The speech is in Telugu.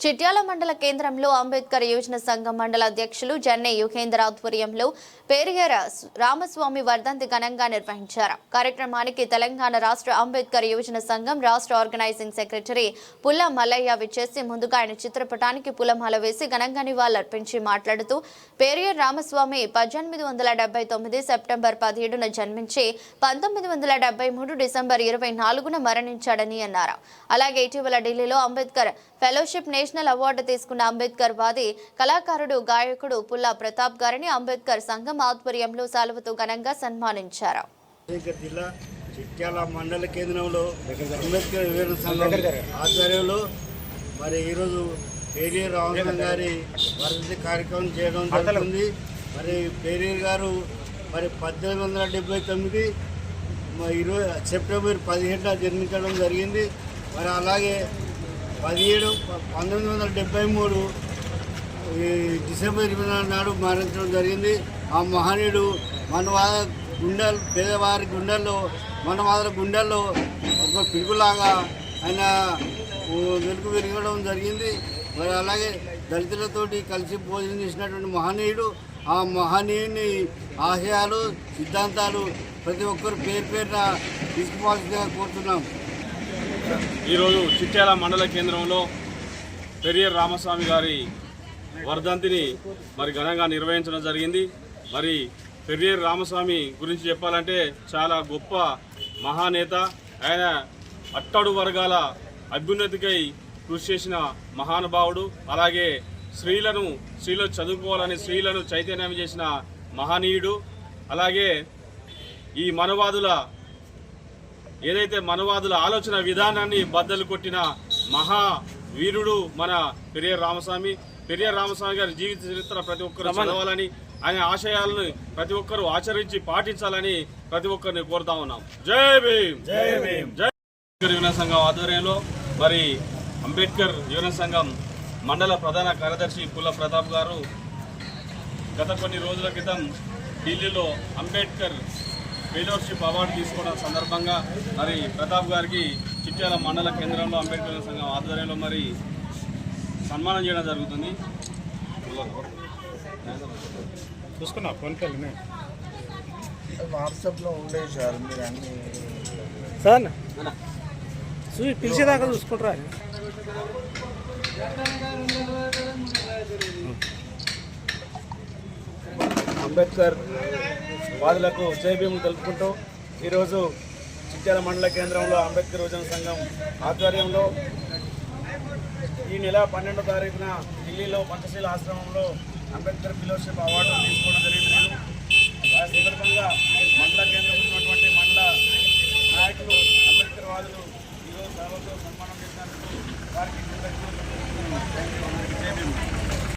చిట్యాల మండల కేంద్రంలో అంబేద్కర్ యోజన సంఘం మండల అధ్యక్షులు జన్నె యుగేంద్ర ఆధ్వర్యంలో పేరియర రామస్వామి వర్ధంతి ఘనంగా నిర్వహించారు. కార్యక్రమానికి తెలంగాణ రాష్ట్ర అంబేద్కర్ యోజన సంఘం రాష్ట్ర ఆర్గనైజింగ్ సెక్రటరీ పుల్ల మల్లయ్య విచ్చేసి ముందుగా ఆయన చిత్రపటానికి పులమాల వేసి ఘనంగా నివాళులర్పించి మాట్లాడుతూ పేరియర్ రామస్వామి పద్దెనిమిది వందల డెబ్బై తొమ్మిది సెప్టెంబర్ పదిహేడున జన్మించి పంతొమ్మిది వందల డెబ్బై మూడు డిసెంబర్ ఇరవై నాలుగున మరణించాడని అన్నారు. అలాగే ఇటీవల ఢిల్లీలో అంబేద్కర్ ఫెలోషిప్ నేషనల్ అవార్డు తీసుకున్న అంబేద్కర్ వాది కళాకారుడు గాయకుడు పుల్లా ప్రతాప్ గారిని అంబేద్కర్ సంఘం ఆధ్వర్యంలో సాలువతో ఘనంగా సన్మానించారు. జిల్లా చిట్యాల మండల కేంద్రంలో అంబేద్కర్ వివరణ సంఘం ఆధ్వర్యంలో మరి ఈరోజు పేరియర్ రామచంద్ర గారి వర్ధంతి కార్యక్రమం చేయడం జరుగుతుంది. మరి పేరియర్ గారు మరి పద్దెనిమిది వందల డెబ్బై తొమ్మిది ఇరవై సెప్టెంబర్ పదిహేడున జన్మించడం జరిగింది. మరి అలాగే పదిహేడు పంతొమ్మిది వందల డెబ్బై మూడు ఈ డిసెంబర్ ఇరవై నాలుగు నాడు మరణించడం జరిగింది. ఆ మహనీయుడు మనవాద గుండెలు పేదవారి గుండెల్లో మనవాద గుండెల్లో ఒక పిలుపులాగా ఆయన వెలుగు వెలగడం జరిగింది. మరి అలాగే దళితులతోటి కలిసి భోజనం చేసినటువంటి మహనీయుడు ఆ మహనీయుని ఆశయాలు సిద్ధాంతాలు ప్రతి ఒక్కరు పేరు పేరున తీసుకోవాల్సిందిగా కోరుతున్నాం. ఈరోజు చిట్యాల మండల కేంద్రంలో పెరియర్ రామస్వామి గారి వర్ధంతిని మరి ఘనంగా నిర్వహించడం జరిగింది. మరి పెరియర్ రామస్వామి గురించి చెప్పాలంటే చాలా గొప్ప మహానేత. ఆయన అట్టడు వర్గాల అభ్యున్నతికై కృషి చేసిన మహానుభావుడు. అలాగే స్త్రీలను స్త్రీలు చదువుకోవాలని స్త్రీలను చైతన్యం చేసిన మహనీయుడు. అలాగే ఈ మనవాదుల ఏదైతే మనవాదుల ఆలోచన విధానాన్ని బద్దలు కొట్టిన మహా వీరుడు మన పెరియర్ రామస్వామి పెరియర్ రామస్వామి గారి జీవిత చరిత్ర ప్రతి ఒక్కరు చదవాలని ఆయన ఆశయాలను ప్రతి ఒక్కరూ ఆచరించి పాటించాలని ప్రతి ఒక్కరిని కోరుతా ఉన్నాం. జై భీమ్! జై భీమ్! జై అంబేద్కర్ యువన సంఘం ఆధ్వర్యంలో మరి అంబేద్కర్ యువన సంఘం మండల ప్రధాన కార్యదర్శి పుల్ల ప్రతాప్ గారు గత కొన్ని రోజుల క్రితం ఢిల్లీలో అంబేద్కర్ ఫెలోషిప్ అవార్డు తీసుకోవడం సందర్భంగా మరి ప్రతాప్ గారికి చిట్యాల మండల కేంద్రంలో అంబేద్కర్ సంఘం ఆధ్వర్యంలో మరి సన్మానం చేయడం జరుగుతుంది. చూసుకున్నా ఫోన్ పేలు వాట్సాప్లో ఉండే సార్ మీరు అన్ని సార్ చూసి పిలిచేదాకా చూసుకుంటారా? అంబేద్కర్ వాదులకు జయభీములు తెలుపుకుంటూ ఈరోజు చిట్యాల మండల కేంద్రంలో అంబేద్కర్ యువజన సంఘం ఆధ్వర్యంలో ఈ నెల పన్నెండో తారీఖున ఢిల్లీలో పంచశీల ఆశ్రమంలో అంబేద్కర్ ఫెలోషిప్ అవార్డు తీసుకోవడం జరిగింది.